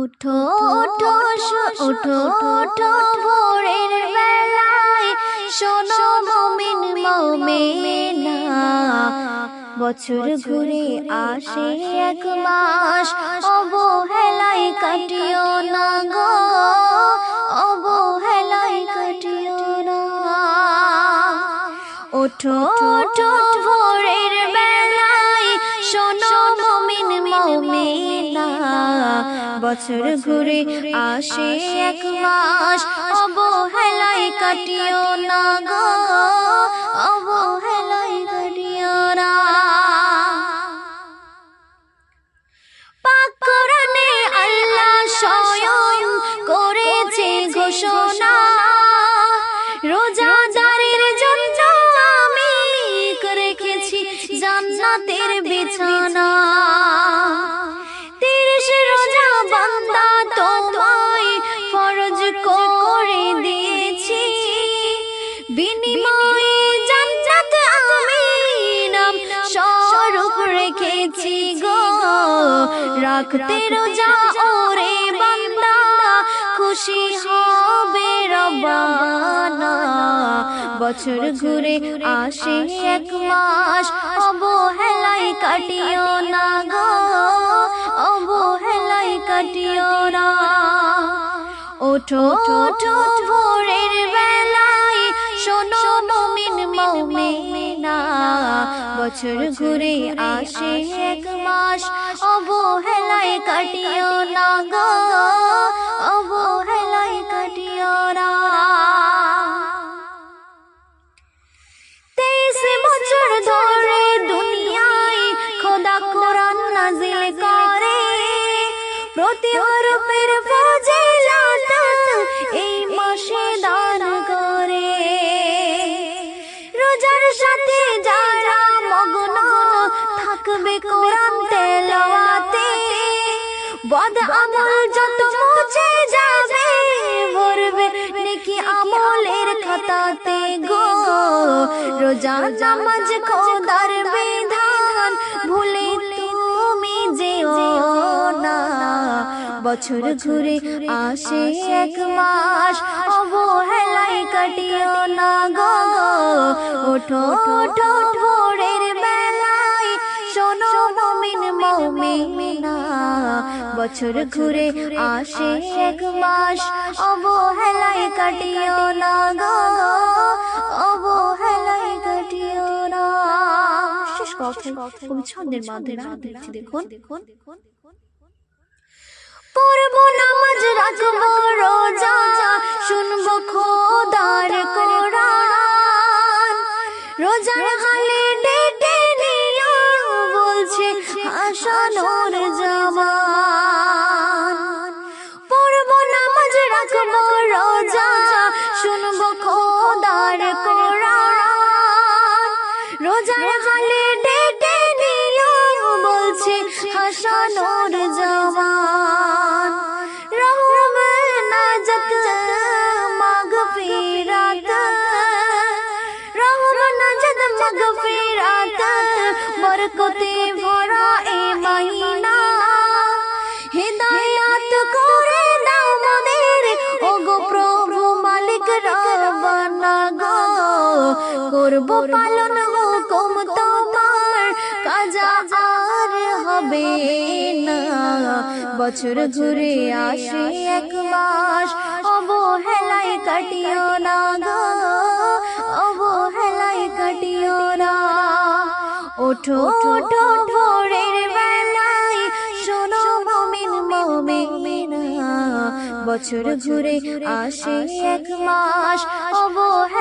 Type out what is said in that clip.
উঠো উঠো উঠো উঠো ভোরের বেলায়। শোনো মমিন মমেনা বছর ঘুরে আসে এক মাস। অবহেলায় কাটিও না গো। অবহেলায় কাটিও না। ওঠো ওঠো বছর ঘুরে আসে এক মাস। অবহেলায় কাটিও না গো অবহেলায় কাটিও না। রাখতে রোজা ওরে বান্দা, খুশি হবে রবানা। বছর ঘুরে আসে এক মাস অবহেলায় কাটিও না গো। অবহেলায় কাটিও না। ওঠো ওঠো বছর ঘুরে আসে এক মাস। অবহেলায় কাটিও না গো অবহেলায় কাটিও না। তেইশ বছর ধরে দুনিয়ায় খোদা কোরআন নাজিল করে। প্রতি হরফের ফজিলত বদ আমল যত মুছে যাবে, ভরবে নেকি আমলের খাতাতে গো। রোজা নামাজ খোদার বিধান ভুলে তুমি যেও না। বছর ঘুরে আসে এক মাস, অবহেলায় কাটিও না গো ওঠো ওঠো বছর ঘুরে আসে এক মাস। অবহেলায় কাটিও না গো অবহেলায় কাটিও না। ছন্দের মাধ্যমে দেখুন দেখুন দেখুন। পড়ব নামাজ, রাখব রোজা, শুনব খোদার কোরআন। রোজার হালে ডেকে নিও, বলছে হাসানোর জামান করব পালন হুকুম তোমার, কাজা আর হবে না। বছর ঘুরে আসে এক মাস অবহেলায় কাটিও না গো অবহেলায় কাটিও না। ওঠো ওঠো ভোরের বেলায়, শোনো মমিন মমিনা। বছর ঘুরে আসে এক মাস অবহেলায়